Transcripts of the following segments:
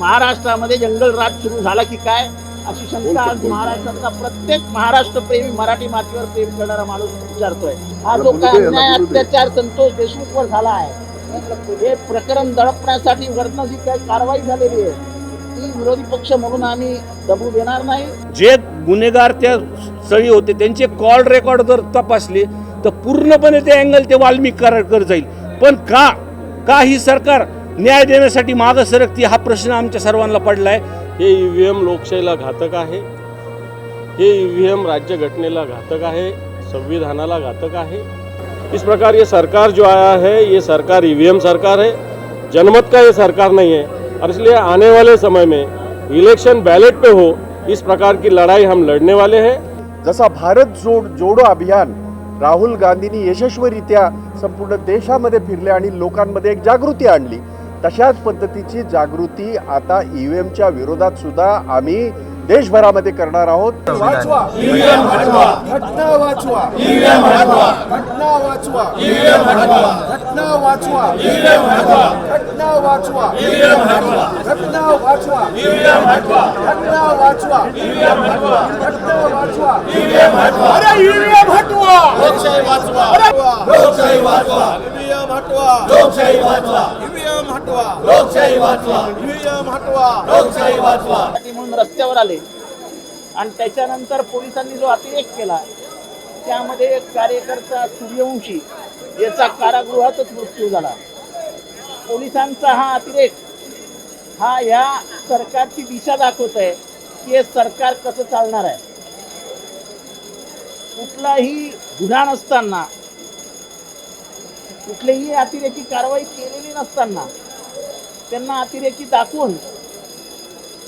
महाराष्ट्रामध्ये जंगल राज सुरू झाला की काय? अशी शंका आज महाराष्ट्रातला प्रत्येक महाराष्ट्र प्रेमी मराठी मातीवर प्रेम करणारा माणूस विचारतोय. हा जो काय अन्याय अत्याचार संतोष देशमुखवर झाला आहे हे प्रकरण दडपण्यासाठी वरनं जी काही कारवाई झालेली आहे? ती विरोधी पक्ष म्हणून आम्ही दबू देणार नाही. जे गुन्हेगार त्या स्थळी होते त्यांचे कॉल रेकॉर्ड जर तपासले तर पूर्णपणे ते अँगल ते वाल्मिक करारकर जाईल. पण का? का ही सरकार न्याय देण्यासाठी मागं सरकती हा प्रश्न आमच्या सर्वांना पडलाय. हे ई व्ही एम लोकशाहीला घातक आहे. हे ई व्ही एम राज्यघटनेला घातक आहे. संविधानाला घातक है इस प्रकार ये सरकार जो आया है ये सरकार ई सरकार है. जनमत का ये सरकार नहीं है. और इसलिए आने वाले समय में इलेक्शन बैलेट पे हो इस प्रकार की लड़ाई हम लड़ने वाले हैं। जसा भारत जोड जोडो अभियान राहुल गांधींनी यशस्वीरित्या संपूर्ण देशामध्ये फिरले आणि लोकांमध्ये एक जागृती आणली तशाच पद्धतीची जागृती आता ई व्ही एमच्या विरोधात सुद्धा आम्ही देशभरामध्ये करणार आहोत वाचवा हटवा लोकशाही वाचवा ईव्हीएम हटवा लोकशाही वाचवा ईव्हीएम हटवा लोकशाही वाचवा म्हणून रस्त्यावर आले. आणि त्याच्यानंतर पोलिसांनी जो अतिरेक केला त्यामध्ये एक कार्यकर्ता सूर्यवंशी याचा कारागृहातच मृत्यू झाला. पोलिसांचा हा अतिरेक हा या सरकारची दिशा दाखवत आहे की हे सरकार कसं चालणार आहे. कुठलाही गुन्हा नसताना कुठलीही अतिरेकी कारवाई केलेली नसताना त्यांना अतिरेकी दाखवून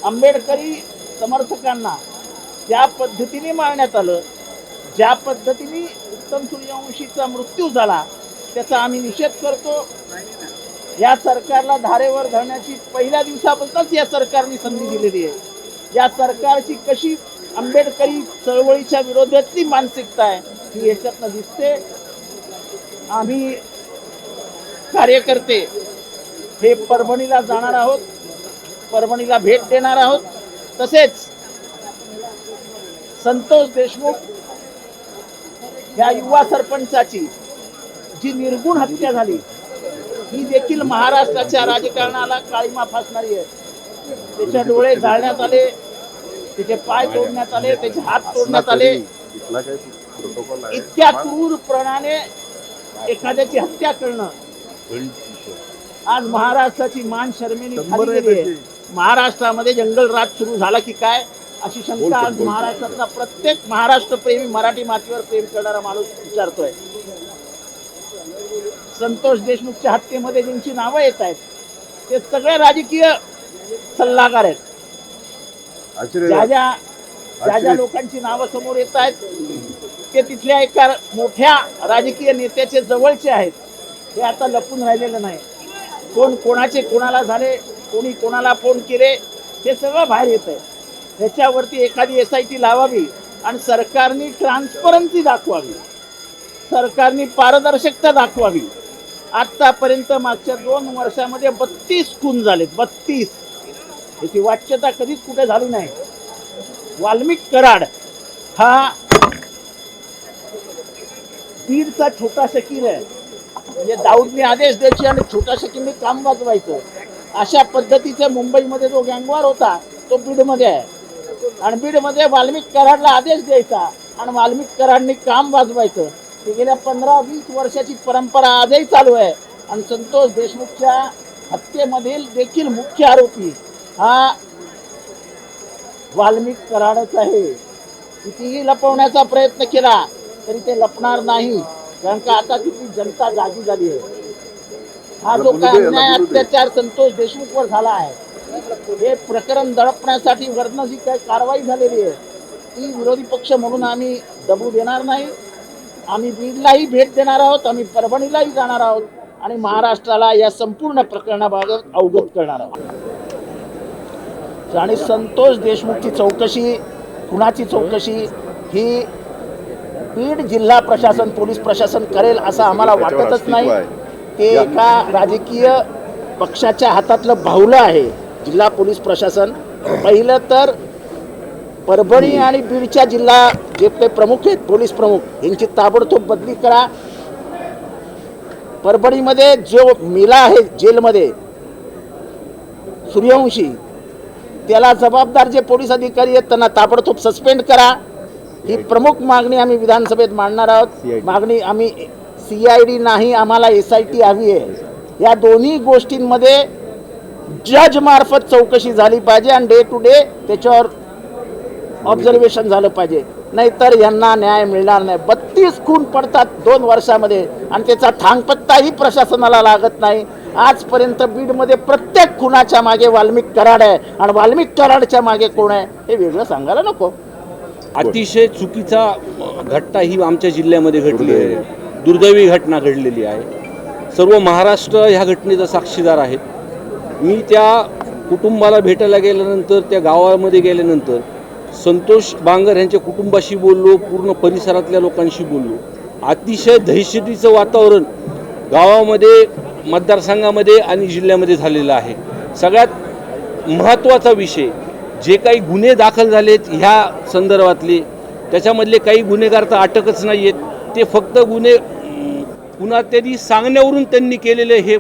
आंबेडकरी समर्थकांना ज्या पद्धतीने मारण्यात आलं ज्या पद्धतीने उत्तम सूर्यवंशीचा मृत्यू झाला त्याचा आम्ही निषेध करतो. या सरकारला धारेवर धरण्याची पहिल्या दिवसापासूनच या सरकारने संधी दिलेली आहे. या सरकारची कशी आंबेडकरी चळवळीच्या विरोधातली मानसिकता आहे ही याच्यातनं दिसते. आम्ही कार्यकर्ते हे परभणीला जाणार आहोत. परभणीला भेट देणार आहोत. तसेच संतोष देशमुख या युवा सरपंचाची जी निर्गुण हत्या झाली ही देखील महाराष्ट्राच्या राजकारणाला काळीमा फासणारी आहे. त्याचे डोळे जाळण्यात आले त्याचे पाय तोडण्यात आले त्याचे हात तोडण्यात आले. इतक्या क्रूरपणाने एखाद्याची हत्या करणं आज महाराष्ट्राची मान शर्मेने खाली गेली आहे. महाराष्ट्रामध्ये जंगल राज सुरू झाला की काय? अशी शंका आज महाराष्ट्रातला प्रत्येक महाराष्ट्र प्रेमी मराठी मातीवर प्रेम करणारा माणूस विचारतोय. संतोष देशमुखच्या हत्येमध्ये ज्यांची नावं येत आहेत ते सगळे राजकीय सल्लागार आहेत. ज्या ज्या ज्या ज्या लोकांची नावं समोर येत आहेत ते तिथल्या एका मोठ्या राजकीय नेत्याचे जवळचे आहेत. हे आता लपून राहिलेलं नाही. कोण कोणाचे कोणाला झाले कोणी कोणाला फोन केले हे सगळं बाहेर येत आहे ह्याच्यावरती एखादी एस आय टी लावावी आणि सरकारने ट्रान्सपरन्सी दाखवावी. सरकारने पारदर्शकता दाखवावी. आत्तापर्यंत मागच्या दोन वर्षामध्ये बत्तीस खून झालेत बत्तीस. याची वाच्यता कधीच कुठे झाली नाही. वाल्मिक कराड हा बीडचा छोटा शकीर आहे. म्हणजे दाऊदने आदेश द्यायचे आणि छोटा शकीरने काम वाजवायचं. अशा पद्धतीचा मुंबईमध्ये जो गँगवार होता तो बीडमध्ये आहे. आणि बीडमध्ये वाल्मिक कराडला आदेश द्यायचा आणि वाल्मिक कराडनी काम वाजवायचं. ही गेल्या पंधरा वीस वर्षाची परंपरा आजही चालू आहे. आणि संतोष देशमुखच्या हत्येमधील देखील मुख्य आरोपी हा वाल्मिक कराडच आहे. कितीही लपवण्याचा प्रयत्न केला तरी ते लपणार नाही. कारण का आता तिथली जनता जागी झाली आहे. हा जो काय अन्याय अत्याचार संतोष देशमुखवर झाला आहे. हे प्रकरण दडपण्यासाठी वरनं जी काही कारवाई झालेली आहे. ती विरोधी पक्ष म्हणून आम्ही दबू देणार नाही. आम्ही बीडलाही भेट देणार आहोत आम्ही परभणीलाही जाणार आहोत आणि महाराष्ट्राला या संपूर्ण प्रकरणाबाबत अवगत करणार आहोत. आणि संतोष देशमुखची चौकशी कुणाची चौकशी ही बीड जिल्हा प्रशासन पोलीस प्रशासन करेल असं आम्हाला वाटतच नाही. ते एका राजकीय पक्षाच्या हातातलं बाहुलं आहे. जिल्हा पोलीस प्रशासन. पहिलं तर परभणी आणि बीडच्या जिल्हा जे काही प्रमुख आहेत पोलीस प्रमुख यांची ताबडतोब बदली करा. परभणीमध्ये जो मेला आहे जेलमध्ये सूर्यवंशी त्याला जबाबदार जे पोलीस अधिकारी आहेत त्यांना ताबडतोब सस्पेंड करा. ही प्रमुख मागणी आम्ही विधानसभेत मांडणार आहोत. मागणी आम्ही सी आय डी नाही आम्हाला एस आय टी हवी आहे. या दोन्ही गोष्टींमध्ये जज मार्फत चौकशी झाली पाहिजे आणि डे टू डे त्याच्यावर ऑब्झर्वेशन झालं पाहिजे. नाहीतर यांना न्याय मिळणार नाही. बत्तीस खून पडतात दोन वर्षामध्ये आणि त्याचा थांगपत्ताही प्रशासनाला लागत नाही. आजपर्यंत बीडमध्ये प्रत्येक खुनाच्या मागे वाल्मिक कराड आहे. आणि वाल्मिक कराडच्या मागे कोण आहे हे वेगळं सांगायला नको. अतिशय चुकीचा घटना ही आमच्या जिल्ह्यामध्ये घडली आहे. दुर्दैवी. घटना घडलेली आहे. सर्व महाराष्ट्र ह्या घटनेचा साक्षीदार आहेत मी त्या कुटुंबाला भेटायला गेल्यानंतर त्या गावामध्ये गेल्यानंतर संतोष बांगर यांच्या कुटुंबाशी बोललो पूर्ण परिसरातल्या लोकांशी बोललो. अतिशय दहशतीचं वातावरण गावामध्ये मतदारसंघामध्ये आणि जिल्ह्यामध्ये झालेलं आहे. सगळ्यात महत्त्वाचा विषय जे काही गुन्हे दाखल झालेत ह्या संदर्भातले त्याच्यामधले काही गुन्हेगार तर अटकच नाही आहेत ते फक्त गुन्हे पुन्हा त्यांनी सांगण्यावरून त्यांनी केलेले हे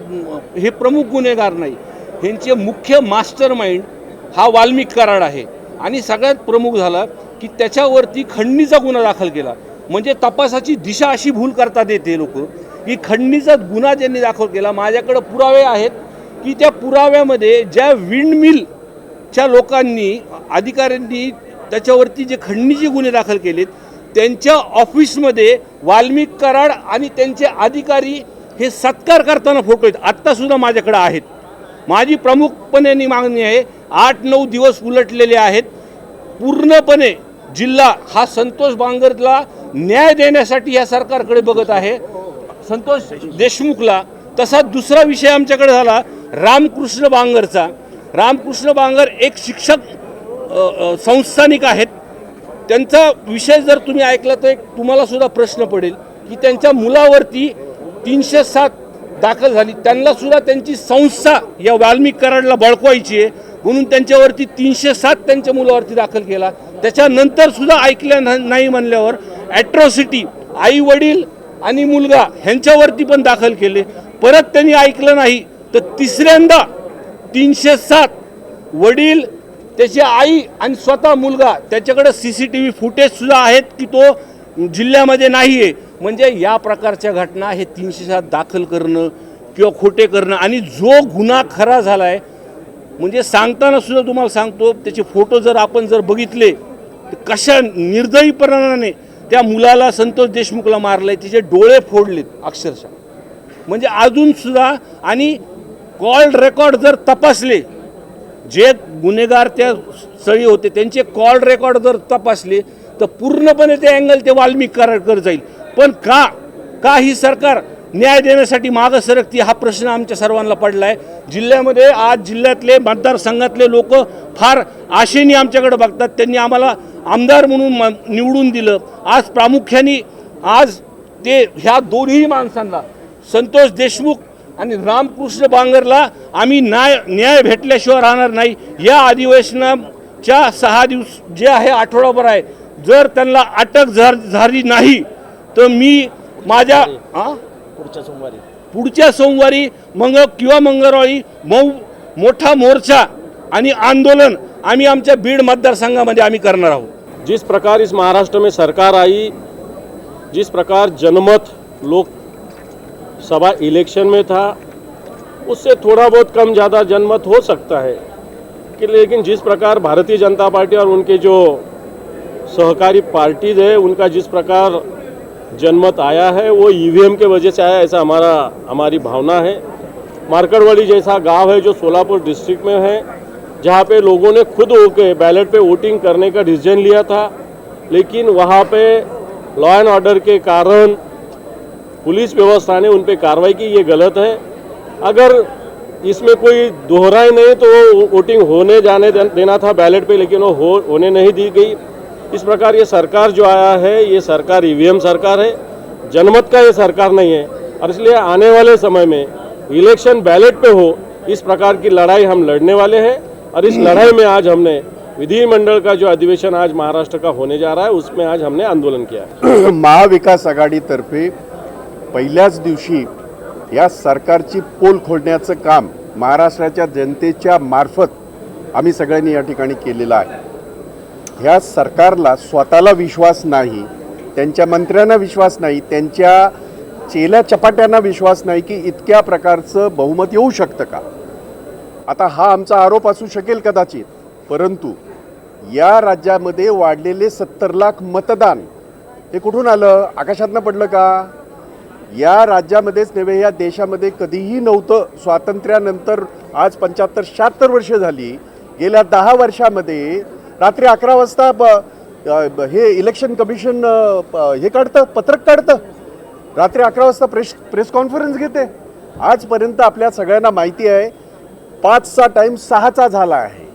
हे प्रमुख गुन्हेगार नाही. ह्यांचे मुख्य मास्टर माइंड हा वाल्मिक कराड आहे. आणि सगळ्यात प्रमुख झाला की त्याच्यावरती खंडणीचा गुन्हा दाखल केला. म्हणजे तपासाची दिशा अशी भूल करतात येते लोक. की खंडणीचा गुन्हा ज्यांनी दाखल केला माझ्याकडं पुरावे आहेत की त्या पुराव्यामध्ये ज्या विंडमिल च्या लोकांनी अधिकाऱ्यांनी त्याच्यावरती जे खंडणीचे गुन्हे दाखल केलेत त्यांच्या ऑफिसमध्ये वाल्मिक कराड आणि त्यांचे अधिकारी हे सत्कार करताना फोटो आहेत. आत्तासुद्धा माझ्याकडे आहेत. माझी प्रमुखपणे मागणी आहे आठ नऊ दिवस उलटलेले आहेत. पूर्णपणे जिल्हा हा संतोष बांगरला न्याय देण्यासाठी या सरकारकडे बघत आहे. संतोष देशमुखला तसा दुसरा विषय आमच्याकडे झाला रामकृष्ण बांगरचा. रामकृष्ण बांगर एक शिक्षक संस्थानिक आहेत. त्यांचा विषय जर तुम्ही ऐकला तर एक तुम्हाला सुद्धा प्रश्न पडेल की त्यांच्या मुलावरती तीनशे सात दाखल झाली. त्यांना सुद्धा त्यांची संस्था या वाल्मिक कराडला बळकवायची आहे. म्हणून त्यांच्यावरती तीनशे सात त्यांच्या मुलावरती दाखल केला. त्याच्यानंतर सुद्धा ऐकलं नाही म्हणल्यावर ॲट्रॉसिटी आई वडील आणि मुलगा ह्यांच्यावरती पण दाखल केले. परत त्यांनी ऐकलं नाही तर तिसऱ्यांदा तीनशे सात. वडील त्याची आई आणि स्वतः मुलगा त्याच्याकडे सी सी टी व्ही फुटेजसुद्धा आहेत की तो जिल्ह्यामध्ये नाही आहे म्हणजे या प्रकारच्या घटना हे तीनशे सात दाखल करणं किंवा खोटे करणं आणि जो गुन्हा खरा झाला आहे म्हणजे सांगताना सुद्धा तुम्हाला सांगतो त्याचे फोटो जर आपण जर बघितले तर कशा निर्दयीपणाने त्या मुलाला संतोष देशमुखला मारलं आहे तिचे डोळे फोडलेत अक्षरशः. म्हणजे अजूनसुद्धा आणि कॉल रेकॉर्ड जर तपासले जे गुन्हेगार त्या स्थळी होते त्यांचे कॉल रेकॉर्ड जर तपासले तर पूर्णपणे ते अँगल ते वाल्मिक जाईल. पण का? का ही सरकार न्याय देण्यासाठी मागं सरकती? हा प्रश्न आमच्या सर्वांना पडला आहे जिल्ह्यामध्ये आज जिल्ह्यातले मतदारसंघातले लोक फार आशेने आमच्याकडे बघतात. त्यांनी आम्हाला आमदार म्हणून म- निवडून दिलं. आज प्रामुख्याने आज ते ह्या दोन्ही माणसांना संतोष देशमुख आणि रामकृष्ण बांगरला आम्ही न्याय न्याय भेटल्याशिवाय राहणार नाही. या अधिवेशनाच्या सहा दिवस जे आहे आठवडाभर आहे. जर त्यांना अटक झाली नाही तर मी माझ्या हां पुढच्या सोमवारी. पुढच्या सोमवारी मंग किंवा मंगळवारी मऊ मोठा मोर्चा आणि आंदोलन आम्ही आमच्या बीड मतदारसंघामध्ये आम्ही करणार आहोत. जिस प्रकार इस महाराष्ट्र में सरकार आई जिस प्रकार जनमत लोकसभा इलेक्शन में था, उससे थोड़ा बहुत कम ज़्यादा जनमत हो सकता है। कि लेकिन जिस प्रकार भारतीय जनता पार्टी और उनके जो सहकारी पार्टीज़ है, उनका जिस प्रकार जनमत आया है, वो ईवीएम के वजह से आया, ऐसा हमारा, हमारी भावना है। मार्कड़वाड़ी जैसा गाँव है, जो सोलापुर डिस्ट्रिक्ट में है, जहाँ पे लोगों ने खुद होके बैलेट पे वोटिंग करने का डिसीज़न लिया था, लेकिन वहाँ पे लॉ एंड ऑर्डर के कारण पुलिस व्यवस्था ने उन पर कार्रवाई की, ये गलत है। अगर इसमें कोई दोहराई नहीं तो वोटिंग होने जाने देना था बैलेट पे, लेकिन वो हो, होने नहीं दी गई। इस प्रकार ये सरकार जो आया है, ये सरकार ईवीएम सरकार है, जनमत का ये सरकार नहीं है। और इसलिए आने वाले समय में इलेक्शन बैलेट पे हो, इस प्रकार की लड़ाई हम लड़ने वाले हैं। और इस लड़ाई में आज हमने विधिमंडल का जो अधिवेशन आज महाराष्ट्र का होने जा रहा है, उसमें आज हमने आंदोलन किया महाविकास आघाडीतर्फे पहिल्याच दिवशी या सरकारची पोल खोडण्याचं काम महाराष्ट्राच्या जनतेच्या मार्फत आम्ही सगळ्यांनी या ठिकाणी केलेलं आहे. ह्या सरकारला स्वतःला विश्वास नाही त्यांच्या मंत्र्यांना विश्वास नाही त्यांच्या चेल्या चपाट्यांना विश्वास नाही की इतक्या प्रकारचं बहुमत येऊ शकतं का? आता हा आमचा आरोप असू शकेल कदाचित परंतु या राज्यामध्ये वाढलेले सत्तर लाख मतदान हे कुठून आलं? आकाशातनं पडलं का? या राज्यामध्येच नव्हे या देशामध्ये कधीही नव्हतं स्वातंत्र्यानंतर आज पंच्याहत्तर शहात्तर वर्ष झाली. गेल्या दहा वर्षामध्ये रात्री अकरा वाजता ब- ब- हे इलेक्शन कमिशन प- हे काढतं पत्रक काढतं. रात्री अकरा वाजता प्रेस प्रेस कॉन्फरन्स घेते. आजपर्यंत आपल्या सगळ्यांना माहिती आहे पाचचा टाईम सहाचा झाला आहे.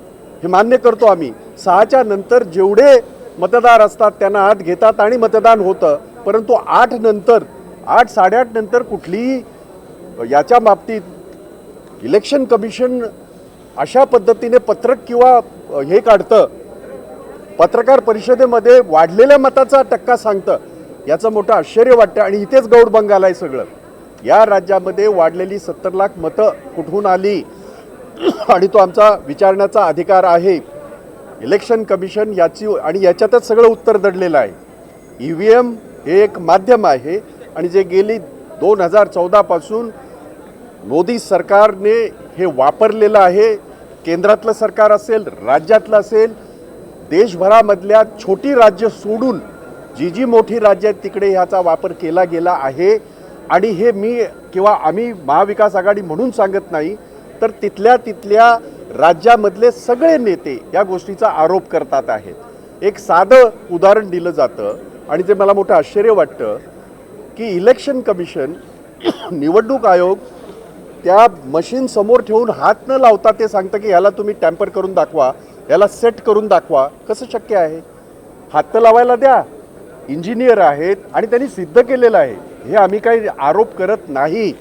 हे मान्य करतो आम्ही. सहाच्या नंतर जेवढे मतदार असतात त्यांना आत घेतात आणि मतदान होतं. परंतु आठ नंतर आठ साडेआठ नंतर कुठलीही याच्या बाबतीत इलेक्शन कमिशन अशा पद्धतीने पत्रक किंवा हे काढतं. पत्रकार परिषदेमध्ये वाढलेल्या मताचा टक्का सांगतं. याचं मोठं आश्चर्य वाटतं आणि इथेच गौड बंगाल आहे सगळं. या राज्यामध्ये वाढलेली सत्तर लाख मतं कुठून आली? आणि तो आमचा विचारण्याचा अधिकार आहे. इलेक्शन कमिशन याची आणि याच्यातच सगळं उत्तर दडलेलं आहे. ई व्ही एम हे एक माध्यम आहे. आणि जे गेली दोन हजार चौदापासून मोदी सरकारने हे वापरलेलं आहे केंद्रातलं सरकार असेल राज्यातलं असेल देशभरामधल्या छोटी राज्य सोडून जी जी मोठी राज्य आहेत तिकडे ह्याचा वापर केला गेला आहे. आणि हे मी किंवा आम्ही महाविकास आघाडी म्हणून सांगत नाही तर तिथल्या तिथल्या राज्यामधले सगळे नेते या गोष्टीचा आरोप करतात आहेत. एक साधं उदाहरण दिलं जातं आणि ते मला मोठं आश्चर्य वाटतं की इलेक्शन कमिशन निवडणूक आयोग त्या मशीन समोर ठेवून हात न लावता ते सांगतं की याला तुम्ही टॅम्पर करून दाखवा याला सेट करून दाखवा. कसं शक्य आहे? हात तर लावायला द्या. इंजिनियर आहेत आणि त्यांनी सिद्ध केलेलं आहे. हे आम्ही काही आरोप करत नाही.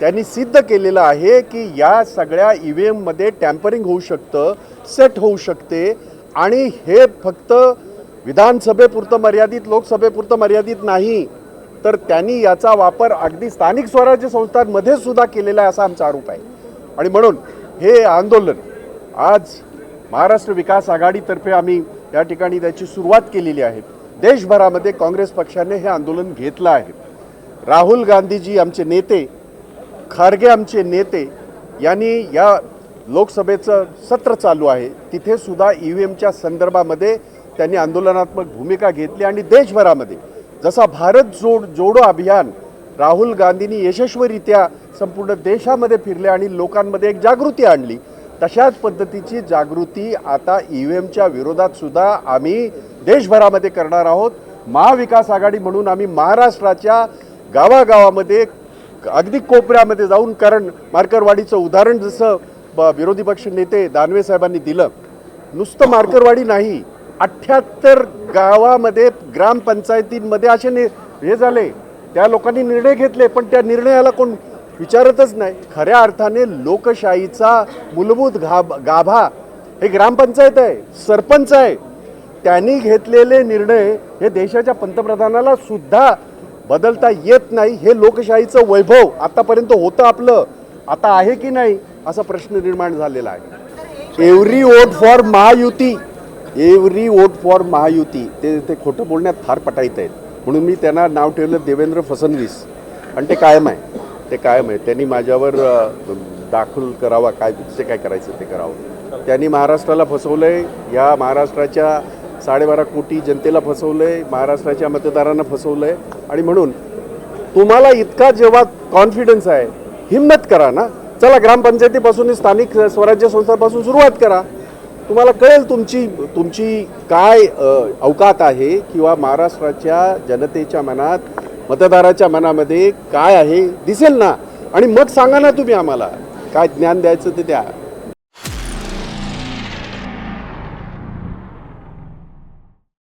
त्यांनी सिद्ध केलेलं आहे की या सगळ्या ई व्ही एममध्ये टॅम्परिंग होऊ शकतं सेट होऊ शकते आणि हे फक्त विधानसभेपुरतं मर्यादित लोकसभेपुरतं मर्यादित नाही. तर त्यांनी याचा वापर अगदी स्थानिक स्वराज्य संस्थांमध्ये सुद्धा केलेला आहे असा आमचा आरोप आहे. आणि म्हणून हे आंदोलन आज महाराष्ट्र विकास आघाडीतर्फे आम्ही या ठिकाणी त्याची सुरुवात केलेली आहे. देशभरामध्ये काँग्रेस पक्षाने हे आंदोलन घेतलं आहे. राहुल गांधीजी आमचे नेते खारगे आमचे नेते यांनी या लोकसभेचं सत्र चालू आहे. तिथे सुद्धा ई व्ही एमच्या संदर्भामध्ये त्यांनी आंदोलनात्मक भूमिका घेतली आणि देशभरामध्ये जसा भारत जोड जोडो अभियान राहुल गांधींनी यशस्वीरित्या संपूर्ण देशामध्ये फिरले आणि लोकांमध्ये एक जागृती आणली तशाच पद्धतीची जागृती आता ई व्ही एमच्या विरोधात सुद्धा आम्ही देशभरामध्ये करणार आहोत. महाविकास आघाडी म्हणून आम्ही महाराष्ट्राच्या गावागावामध्ये अगदी कोपऱ्यामध्ये जाऊन कारण मार्करवाडीचं उदाहरण जसं ब- विरोधी पक्ष नेते दानवे साहेबांनी दिलं नुसतं मार्करवाडी नाही. अठ्ठ्याहत्तर गावामध्ये ग्रामपंचायतींमध्ये असे नि हे झाले. त्या लोकांनी निर्णय घेतले पण त्या निर्णयाला कोण विचारतच नाही. खऱ्या अर्थाने लोकशाहीचा मूलभूत गाभ गाभा हे ग्रामपंचायत आहे सरपंच आहे. त्यांनी घेतलेले निर्णय हे देशाच्या पंतप्रधानाला सुद्धा बदलता येत नाही. हे लोकशाहीचं वैभव आतापर्यंत होतं आपलं. आता आहे की नाही असा प्रश्न निर्माण झालेला आहे. Every vote for Mahayuti. Every vote for Mahayuti ते ते खोटं बोलण्यात फार पटाईत आहेत. म्हणून मी त्यांना नाव ठेवलं देवेंद्र फसनवीस आणि ते कायम आहे. ते कायम आहे. त्यांनी माझ्यावर दाखल करावा काय जे काय करायचं ते करावं. त्यांनी महाराष्ट्राला फसवलं आहे या महाराष्ट्राच्या साडेबारा कोटी जनतेला फसवलं आहे महाराष्ट्राच्या मतदारांना फसवलं आहे आणि म्हणून तुम्हाला इतका जेव्हा कॉन्फिडन्स आहे हिंमत करा ना. चला ग्रामपंचायतीपासून स्थानिक स्वराज्य संस्थांपासून सुरुवात करा. तुम्हाला कळेल तुमची तुमची काय अवकात आहे किंवा महाराष्ट्राच्या जनतेच्या मनात मतदाराच्या मनामध्ये काय आहे दिसेल ना. आणि मग सांगा ना तुम्ही आम्हाला. काय ज्ञान द्यायचं ते द्या.